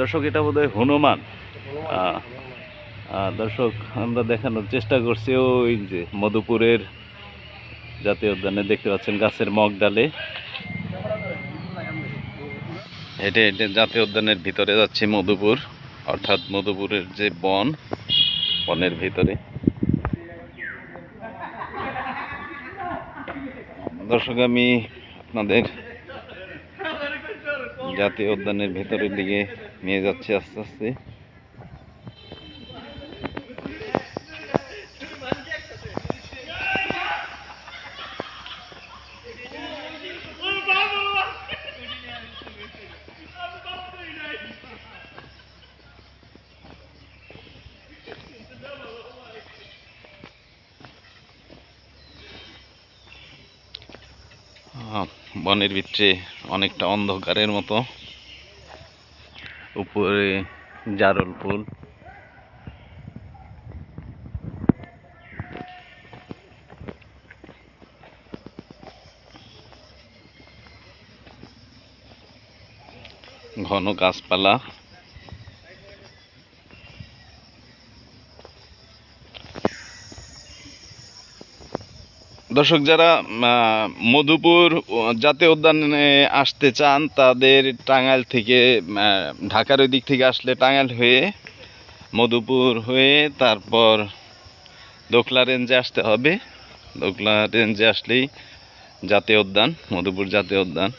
দর্শক, এটা বোধহয় হনুমান। দর্শক, আমরা দেখানোর চেষ্টা করছি ওই যে মধুপুরের জাতীয় উদ্যানে। দেখতে পাচ্ছেন গাছের মগ ডালে। হেঁটে হেঁটে জাতীয় উদ্যানের ভিতরে যাচ্ছি, মধুপুর। অর্থাৎ মধুপুরের যে বন, বনের ভিতরে। দর্শক, আমি আপনাদের জাতীয় উদ্যানের ভেতরের দিকে নিয়ে যাচ্ছে আস্তে আস্তে। বনের ভিতরে অনেকটা অন্ধকারের মতো। উপরে জারল ফুল। ঘন গাছপালা। দর্শক, যারা মধুপুর জাতীয় উদ্যানে আসতে চান, তাদের টাঙ্গাইল থেকে ঢাকার ওই দিক থেকে আসলে টাঙ্গাইল হয়ে, মধুপুর হয়ে তারপর দোকলা রেঞ্জে আসতে হবে। দোকলা রেঞ্জে আসলেই জাতীয় উদ্যান, মধুপুর জাতীয় উদ্যান।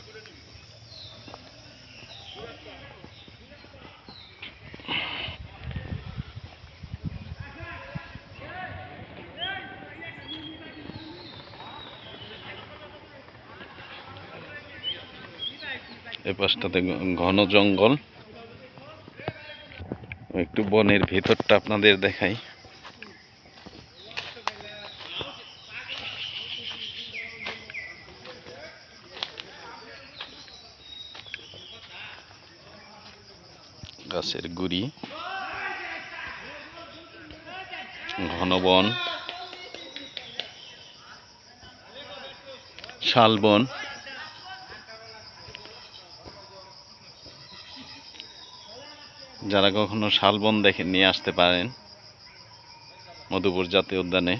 এ পাশটাতে ঘন জঙ্গল। একটু বনের ভেতরটা আপনাদের দেখাই। গাছের গুড়ি। ঘন বন। শালবন যারা কখনো শালবন দেখে নিয়ে আসতে পারেন মধুপুর জাতীয় উদ্যানে।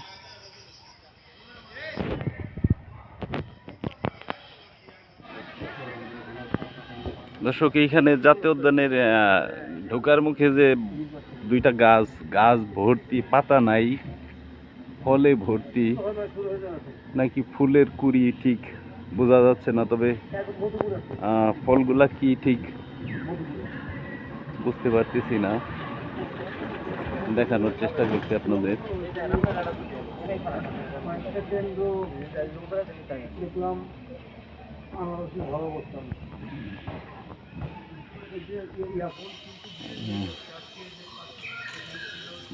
দর্শক, এইখানে জাতীয় উদ্যানের ঢোকার মুখে যে দুইটা গাছ গাছ ভর্তি, পাতা নাই, ফলে ভর্তি, নাকি ফুলের কুড়ি ঠিক বোঝা যাচ্ছে না, তবে ফলগুলা কি ঠিক? বুঝতে পারতেছি না। দেখানোর চেষ্টা করছি আপনাদের।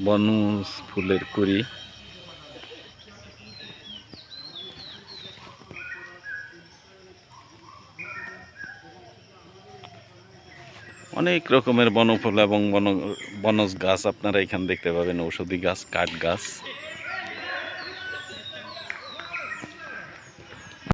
বনজ ফুলের কুড়ি। অনেক রকমের বনফুল এবং বন বনজ গাছ আপনারা এখানে দেখতে পাবেন, ঔষধি গাছ, কাঠ গাছ।